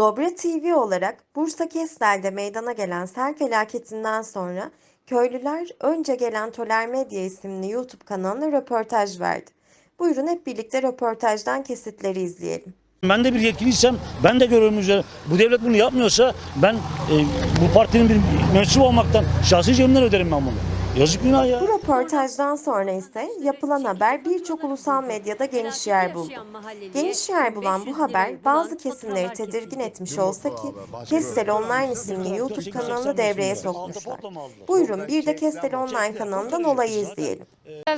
Dobra TV olarak Bursa Kestel'de meydana gelen sel felaketinden sonra köylüler önce gelen Toler Medya isimli YouTube kanalına röportaj verdi. Buyurun hep birlikte röportajdan kesitleri izleyelim. Ben de bir yetkiliysem, ben de görevim üzere bu devlet bunu yapmıyorsa ben e, bu partinin bir mensubu olmaktan şahsi cebimden öderim ben bunu. Yazık günah ya. Bu röportajdan sonra ise yapılan haber birçok ulusal medyada geniş yer buldu. Geniş yer bulan bu haber bazı kesimleri tedirgin etmiş olsa ki Kestel Online isimli YouTube kanalını devreye sokmuşlar. Buyurun bir de Kestel Online kanalından olayı izleyelim.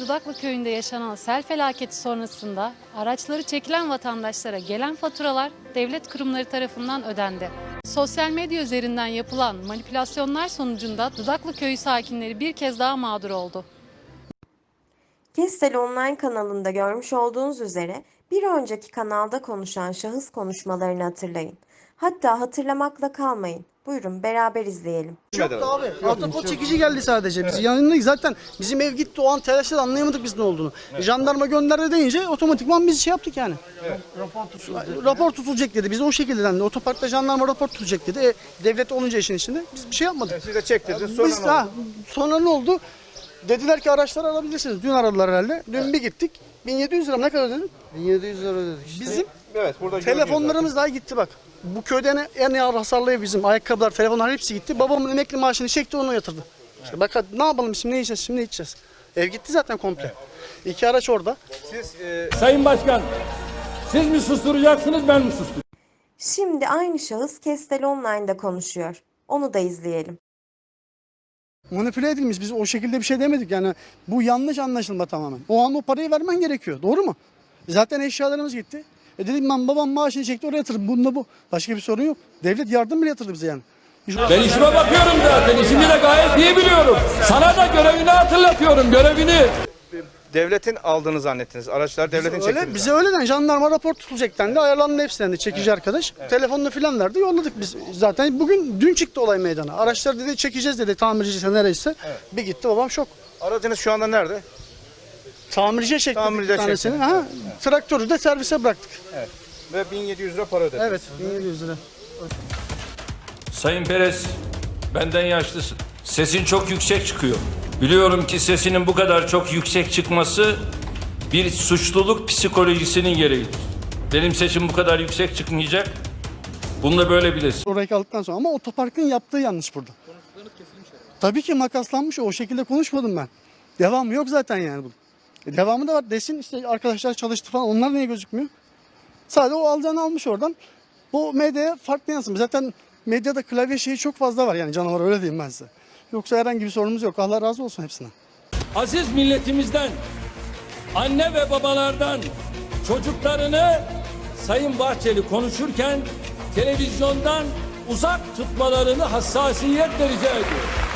Dudaklı köyünde yaşanan sel felaketi sonrasında araçları çekilen vatandaşlara gelen faturalar devlet kurumları tarafından ödendi. Sosyal medya üzerinden yapılan manipülasyonlar sonucunda Dudaklı köyü sakinleri bir kez daha mağdur oldu. Kestel Online kanalında görmüş olduğunuz üzere bir önceki kanalda konuşan şahıs konuşmalarını hatırlayın. Hatta hatırlamakla kalmayın. Buyurun beraber izleyelim. Yoktu abi. Autopot çekici geldi sadece. Biz yanındayız zaten. Bizim ev gitti o an telaşla anlayamadık biz ne olduğunu. Jandarma gönderdi deyince otomatikman biz şey yaptık yani. Rapor tutulacak dedi. Biz o şekilde dendi. Otoparkta jandarma rapor tutulacak dedi. E, devlet olunca işin içinde biz bir şey yapmadık. Siz de çektirdiniz sonra Biz ne oldu? ha, sonra ne oldu? Dediler ki araçları alabilirsiniz. Dün aradılar herhalde. Dün bir gittik. 1700 lira mı? ne kadar ödedin? 1700 lira ödedik işte. Bizim Evet burada telefonlarımız daha gitti bak. Bu köyde en, en ağır hasarlı bizim. Ayakkabılar, telefonlar hepsi gitti. Babamın emekli maaşını çekti onu yatırdı. İşte bak ne yapalım şimdi ne yiyeceğiz şimdi ne içeceğiz. Ev gitti zaten komple. İki araç orada. Siz e, Sayın Başkan, siz mi susturacaksınız ben mi susturacağım? Şimdi aynı şahıs Kestel Online'da konuşuyor. Onu da izleyelim. Manipüle edilmiş. Biz o şekilde bir şey demedik yani. Bu yanlış anlaşılma tamamen. O an o parayı vermen gerekiyor. Doğru mu? Zaten eşyalarımız gitti. E dedim ben babam maaşını çekti oraya yatırdım. Bunda bu. Başka bir sorun yok. Devlet yardım bile yatırdı bize yani. Ben işime bakıyorum zaten, işimi de gayet iyi biliyorum. Sana da görevini hatırlatıyorum, görevini. devletin aldığını zannettiniz. Araçlar devletin Öyle, çektiğini. bize öyleden jandarma rapor tutulacak dendi. Ayarlandı hepsi dendi. Çekici arkadaş. Telefonunu filan verdi. Yolladık biz. Zaten bugün dün çıktı olay meydana. Araçları dedi çekeceğiz dedi tamircisi nereyse. Bir gitti babam şok. Aracınız şu anda nerede? Tamirciye çekti Tamirciye bir tanesini. çekti. Ha, traktörü de servise bıraktık. Ve 1700 lira para ödediniz. Evet 1700 lira. Sayın Perez, benden yaşlısın. Sesin çok yüksek çıkıyor. Biliyorum ki sesinin bu kadar çok yüksek çıkması bir suçluluk psikolojisinin gereğidir. Benim sesim bu kadar yüksek çıkmayacak. Bunu da böyle bilesin. Orayı aldıktan sonra ama otoparkın yaptığı yanlış burada. Tabii ki makaslanmış o şekilde konuşmadım ben. Devamı yok zaten yani bunun. E, devamı da var desin işte arkadaşlar çalıştı falan onlar niye gözükmüyor? Sadece o alacağını almış oradan. Bu medyaya farklı yansımış. Zaten medyada klavye şeyi çok fazla var yani canavar öyle diyeyim ben size. Yoksa herhangi bir sorunumuz yok. Allah razı olsun hepsine. Aziz milletimizden, anne ve babalardan çocuklarını Sayın Bahçeli konuşurken televizyondan uzak tutmalarını hassasiyetle rica ediyorum.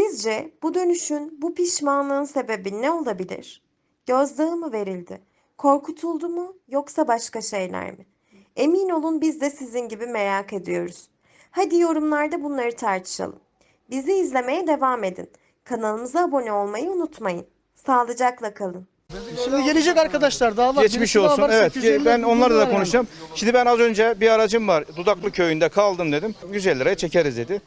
Sizce bu dönüşün, bu pişmanlığın sebebi ne olabilir? Gözdağı mı verildi? Korkutuldu mu yoksa başka şeyler mi? Emin olun biz de sizin gibi merak ediyoruz. Hadi yorumlarda bunları tartışalım. Bizi izlemeye devam edin. Kanalımıza abone olmayı unutmayın. Sağlıcakla kalın. Şimdi gelecek arkadaşlar daha var. Geçmiş olsun. var, Evet 850 ben onlarla da yani. konuşacağım. Şimdi ben az önce bir aracım var. Dudaklı köyünde kaldım dedim. 150 liraya çekeriz dedi.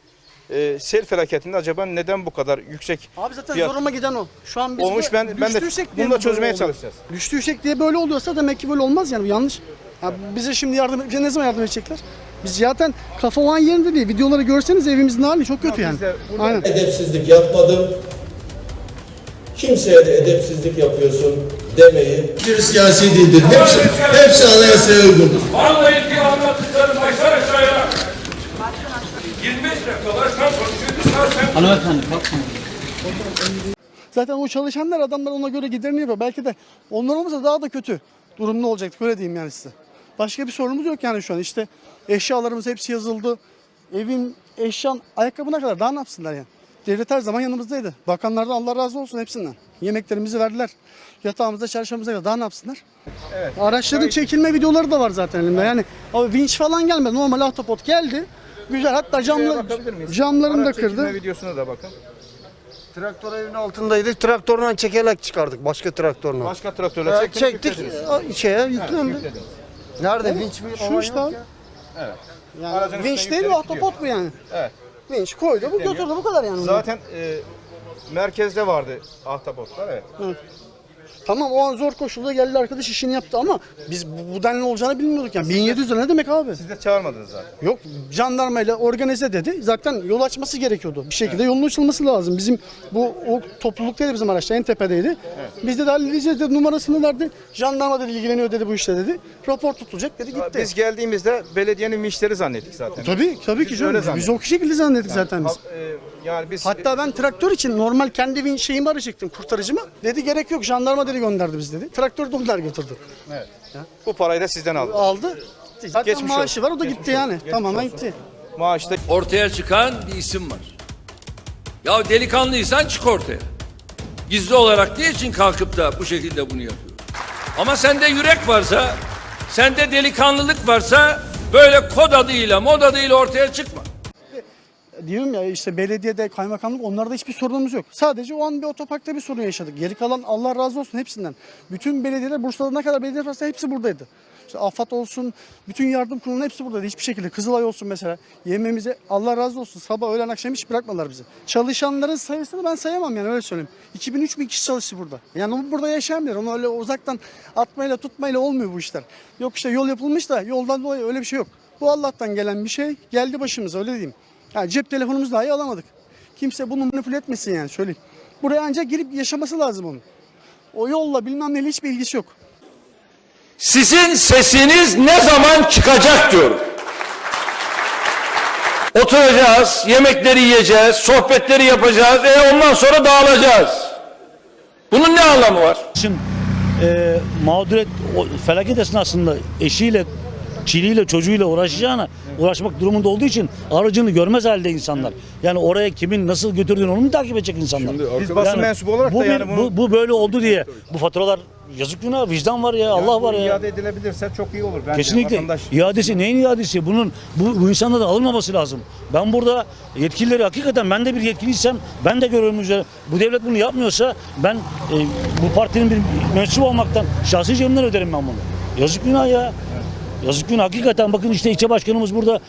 Ee, sel felaketinde acaba neden bu kadar yüksek Abi zaten fiyat zoruma giden o. Şu an biz olmuş? bu- Ben ben de düştüysek diye bunu da mi çözmeye oluyor? çalışacağız. Düştüysek diye böyle oluyorsa demek ki böyle olmaz yani bu yanlış. Ya bize şimdi yardım bize ne zaman yardım edecekler? Biz zaten kafa o an yerinde değil. Videoları görseniz evimizin hali çok kötü yani. de burada- Aynen. Edepsizlik yapmadım. Kimseye de edepsizlik yapıyorsun demeyin. Bir siyasi değildir. Hepsi, hepsi anayasaya uygundur. Vallahi ki anlattıklarım başlar konuşuyordu. Sen Zaten o çalışanlar adamlar ona göre giderini yapıyor. Belki de onlar olmasa daha da kötü durumda olacaktık öyle diyeyim yani size. Başka bir sorunumuz yok yani şu an işte eşyalarımız hepsi yazıldı. Evin, eşyan, ayakkabına kadar daha ne yapsınlar yani. Devlet her zaman yanımızdaydı. Bakanlardan Allah razı olsun hepsinden. Yemeklerimizi verdiler. Yatağımızda, çarşafımıza kadar daha ne yapsınlar? Araçların çekilme videoları da var zaten elimde. Yani abi vinç falan gelmedi. Normal ahtapot geldi. Güzel hatta miyiz? camlarını da Araç çekilme kırdı. videosuna da bakın. Traktör evin altındaydık. Traktörden çekerek çıkardık. Başka traktörle. Başka traktörle Ha, çektiniz, çektik. yüklediniz. e, Şeye yüklendi. Yüklediniz. Nerede? Vinç mi? Şu Aman işte yok abi. ya. Evet. Yani vinç üstüne değil yüklenip ahtapot bu yani. Evet. Vinç koydu bu Yükleniyor. götürdü bu kadar yani. Zaten e, merkezde vardı ahtapotlar evet. Tamam o an zor koşulda geldi arkadaş işini yaptı ama biz bu, bu denli olacağını bilmiyorduk yani. 1700 lira ne demek abi? Siz de çağırmadınız zaten. Yok jandarmayla organize dedi. Zaten yol açması gerekiyordu. Bir şekilde yolun açılması lazım. Bizim bu o topluluktaydı bizim araçta en tepedeydi. Biz de halledeceğiz dedi numarasını verdi. Jandarma dedi ilgileniyor dedi bu işte dedi. Rapor tutulacak dedi gitti. Biz geldiğimizde belediyenin vinçleri zannettik zaten. Tabii tabii ki Biz öyle Biz, zannettik. biz o şekilde zannettik zaten biz. E, yani biz Hatta ben traktör için normal kendi win- şeyimi arayacaktım kurtarıcımı. Dedi gerek yok jandarma dedi gönderdi biz dedi. Traktörü de onlar götürdü. bu parayı da sizden aldık. Aldı. Zaten Geçmiş maaşı olsun. var o da Geçmiş gitti olsun. yani. Geçmiş Tamamen olsun. gitti. Maaşta Ortaya çıkan bir isim var. Ya delikanlıysan çık ortaya. Gizli olarak ne için kalkıp da bu şekilde bunu yapıyor? Ama sende yürek varsa, sende delikanlılık varsa böyle kod adıyla, mod adıyla ortaya çıkma. Diyorum ya işte belediyede, kaymakamlık onlarda hiçbir sorunumuz yok. Sadece o an bir otoparkta bir sorun yaşadık. Geri kalan Allah razı olsun hepsinden. Bütün belediyeler Bursa'da ne kadar belediye varsa hepsi buradaydı. İşte AFAD olsun, bütün yardım kurulunun hepsi buradaydı. Hiçbir şekilde Kızılay olsun mesela. Yememize Allah razı olsun. Sabah, öğlen, akşam hiç bırakmadılar bizi. Çalışanların sayısını ben sayamam yani öyle söyleyeyim. 2000-3000 kişi çalıştı burada. Yani burada yaşayan biri. Onu öyle uzaktan atmayla tutmayla olmuyor bu işler. Yok işte yol yapılmış da yoldan dolayı öyle bir şey yok. Bu Allah'tan gelen bir şey geldi başımıza öyle diyeyim. Yani cep telefonumuzu dahi alamadık. Kimse bunu manipüle etmesin yani söyleyeyim. Buraya ancak girip yaşaması lazım onun. O yolla bilmem neyle hiçbir ilgisi yok. Sizin sesiniz ne zaman çıkacak diyorum. Oturacağız, yemekleri yiyeceğiz, sohbetleri yapacağız, e ondan sonra dağılacağız. Bunun ne anlamı var? Şimdi e, mağduriyet, o felaket esnasında eşiyle, çiliyle, çocuğuyla uğraşacağına uğraşmak durumunda olduğu için aracını görmez halde insanlar. Yani oraya kimin nasıl götürdüğünü onu mu takip edecek insanlar? biz basın mensubu olarak bu da bir- yani bunu, bu, bu böyle oldu diye bu faturalar yazık günah vicdan var ya Allah var ya. iade edilebilirse çok iyi olur bence. Kesinlikle. Vatandaş İadesi neyin iadesi? Bunun bu, bu insanlardan alınmaması lazım. Ben burada yetkilileri hakikaten ben de bir yetkiliysem ben de görevim üzere bu devlet bunu yapmıyorsa ben e, bu partinin bir mensup olmaktan şahsi cebimden öderim ben bunu. Yazık günah ya. Yazık günah. Hakikaten bakın işte ilçe başkanımız burada.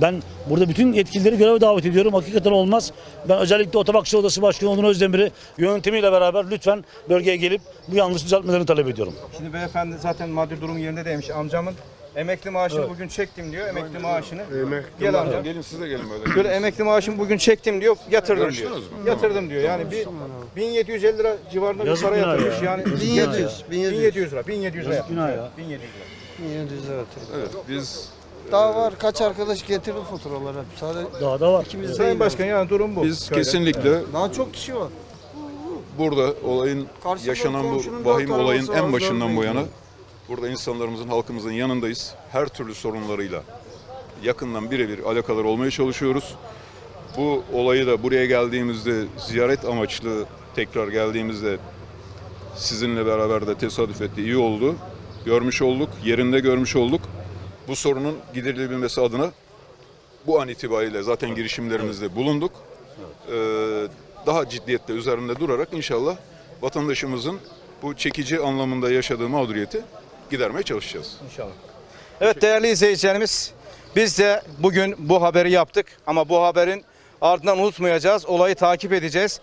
Ben burada bütün yetkilileri göreve davet ediyorum. Hakikaten olmaz. Ben özellikle Otobakçı Odası Başkanı Onur Özdemir'i yönetimiyle beraber lütfen bölgeye gelip bu yanlış düzeltmelerini talep ediyorum. Şimdi beyefendi zaten maddi durum yerinde demiş. Amcamın emekli maaşını bugün çektim diyor. Emekli maaşını. Gel amca. Gelin siz de gelin böyle. Şöyle emekli maaşımı bugün çektim diyor. Yatırdım diyor. Yatırdım diyor. Yani bir 1750 lira civarında bir Yazık para günah yatırmış. ya. Yani 1700, 1700 lira. 1700 lira. günah yapmış. ya. 1700 lira. 1700 lira yatırdım. Evet biz Daha var kaç arkadaş getirdi faturaları. Sadece Daha da var. ikimiz Sayın değil. Başkan yani durum bu. biz Köyde. kesinlikle Daha çok kişi var. burada olayın Karşıda yaşanan komşunun bu vahim dört olayın arabası var, en başından bu dördüncü. yana burada insanlarımızın halkımızın yanındayız. Her türlü sorunlarıyla yakından birebir alakalar olmaya çalışıyoruz. Bu olayı da buraya geldiğimizde ziyaret amaçlı tekrar geldiğimizde sizinle beraber de tesadüf etti. iyi oldu. Görmüş olduk, yerinde görmüş olduk. Bu sorunun giderilebilmesi adına bu an itibariyle zaten girişimlerimizde bulunduk. Ee, daha ciddiyetle üzerinde durarak inşallah vatandaşımızın bu çekici anlamında yaşadığı mağduriyeti gidermeye çalışacağız. Evet değerli izleyicilerimiz biz de bugün bu haberi yaptık ama bu haberin ardından unutmayacağız. Olayı takip edeceğiz.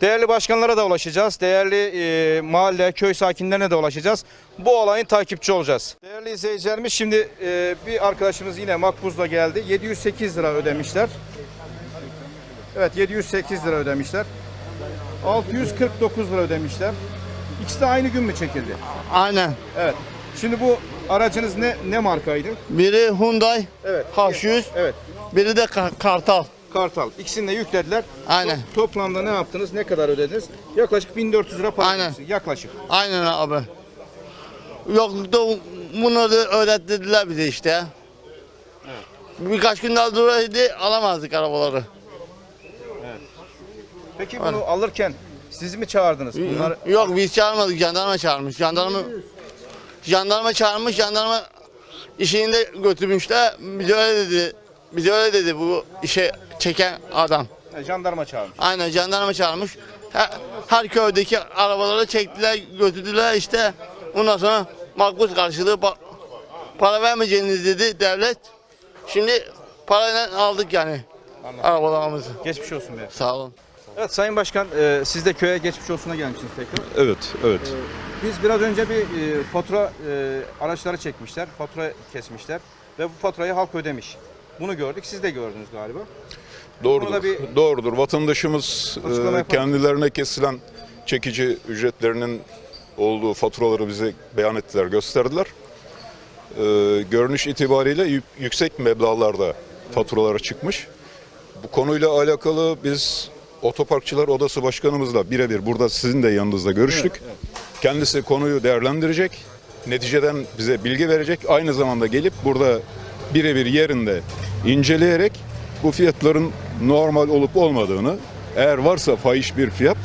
Değerli başkanlara da ulaşacağız. Değerli e, mahalle, köy sakinlerine de ulaşacağız. Bu olayın takipçi olacağız. Değerli izleyicilerimiz şimdi e, bir arkadaşımız yine makbuzla geldi. 708 lira ödemişler. Evet 708 lira ödemişler. 649 lira ödemişler. İkisi de aynı gün mü çekildi? Aynen. Evet. Şimdi bu aracınız ne ne markaydı? Biri Hyundai Evet. H100, Evet. biri de Ka- Kartal. Kartal. İkisini de yüklediler. Aynen. To- toplamda ne yaptınız? Ne kadar ödediniz? Yaklaşık 1400 lira para Aynen. ödediniz. Yaklaşık. Aynen abi. Yok da bunu da ödettiler bize işte. Birkaç gün daha duraydı alamazdık arabaları. Peki bunu alırken siz mi çağırdınız? Bunlar Yok biz çağırmadık jandarma çağırmış. Jandarma jandarma çağırmış jandarma işini de götürmüşler. Bize öyle dedi. Bize öyle dedi bu işe çeken adam. e, jandarma çağırmış. Aynen jandarma çağırmış. her, her köydeki arabaları çektiler, götürdüler işte. Ondan sonra makbuz karşılığı pa- para vermeyeceğiniz dedi devlet. Şimdi parayla aldık yani arabalarımızı. Geçmiş olsun be. Sağ olun. Evet Sayın Başkan e, siz de köye geçmiş olsuna gelmişsiniz tekrar. Evet, evet. Biz biraz önce bir e, fatura e, araçları çekmişler, fatura kesmişler ve bu faturayı halk ödemiş. Bunu gördük, siz de gördünüz galiba. Doğrudur. Bir- Doğrudur. Vatandaşımız e, kendilerine kesilen çekici ücretlerinin olduğu faturaları bize beyan ettiler, gösterdiler. E, görünüş itibariyle yü- yüksek meblağlarda faturalara çıkmış. Bu konuyla alakalı biz Otoparkçılar Odası Başkanımızla birebir burada sizin de yanınızda görüştük. Kendisi konuyu değerlendirecek. Neticeden bize bilgi verecek. Aynı zamanda gelip burada birebir yerinde inceleyerek bu fiyatların normal olup olmadığını, eğer varsa fahiş bir fiyat,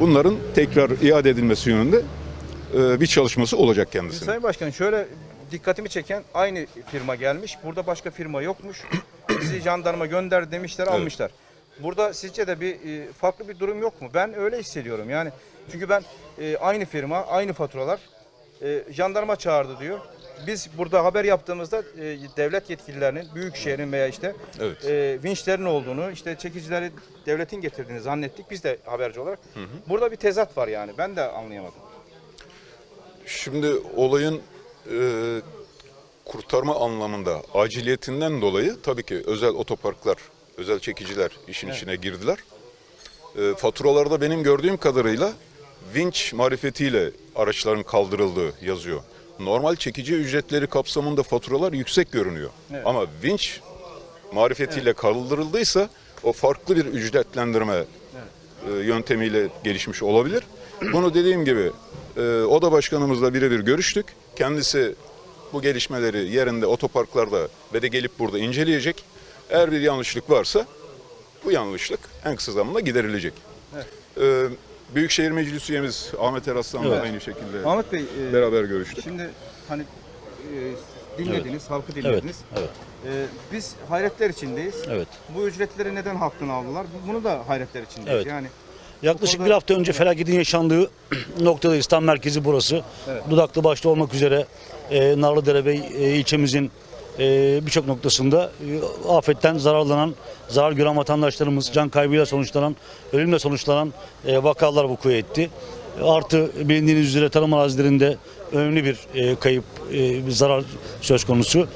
bunların tekrar iade edilmesi yönünde e, bir çalışması olacak kendisine. Sayın Başkan şöyle dikkatimi çeken aynı firma gelmiş. Burada başka firma yokmuş. Bizi jandarma gönder demişler almışlar. Burada sizce de bir e, farklı bir durum yok mu? Ben öyle hissediyorum yani. Çünkü ben e, aynı firma, aynı faturalar e, jandarma çağırdı diyor. Biz burada haber yaptığımızda e, devlet yetkililerinin, büyük şehrin veya işte Evet. e, vinçlerin olduğunu, işte çekicileri devletin getirdiğini zannettik biz de haberci olarak. Burada bir tezat var yani. Ben de anlayamadım. Şimdi olayın e, kurtarma anlamında aciliyetinden dolayı tabii ki özel otoparklar, özel çekiciler işin içine girdiler. E, faturalarda benim gördüğüm kadarıyla vinç marifetiyle araçların kaldırıldığı yazıyor. Normal çekici ücretleri kapsamında faturalar yüksek görünüyor. Ama vinç marifetiyle kaldırıldıysa o farklı bir ücretlendirme e, yöntemiyle gelişmiş olabilir. Bunu dediğim gibi e, oda başkanımızla birebir görüştük. Kendisi bu gelişmeleri yerinde otoparklarda ve de gelip burada inceleyecek. Eğer bir yanlışlık varsa bu yanlışlık en kısa zamanda giderilecek. E, Büyükşehir Meclis üyemiz Ahmet Eraslan'la Evet. aynı şekilde Ahmet Bey, e, beraber görüştük. Şimdi hani e, dinlediniz, halkı Evet, dinlediniz. evet, E, biz hayretler içindeyiz. evet. Bu ücretleri neden halktan aldılar? Bunu da hayretler içindeyiz. Evet. Yani Yaklaşık bir hafta önce felaketin yaşandığı noktadayız. Tam merkezi burası. Dudaklı başta olmak üzere e, Narlıdere ve e, ilçemizin birçok noktasında e, afetten zararlanan, zarar gören vatandaşlarımız can kaybıyla sonuçlanan, ölümle sonuçlanan e, vakalar vuku etti. Artı bilindiğiniz üzere tarım arazilerinde önemli bir e, kayıp, bir zarar söz konusu.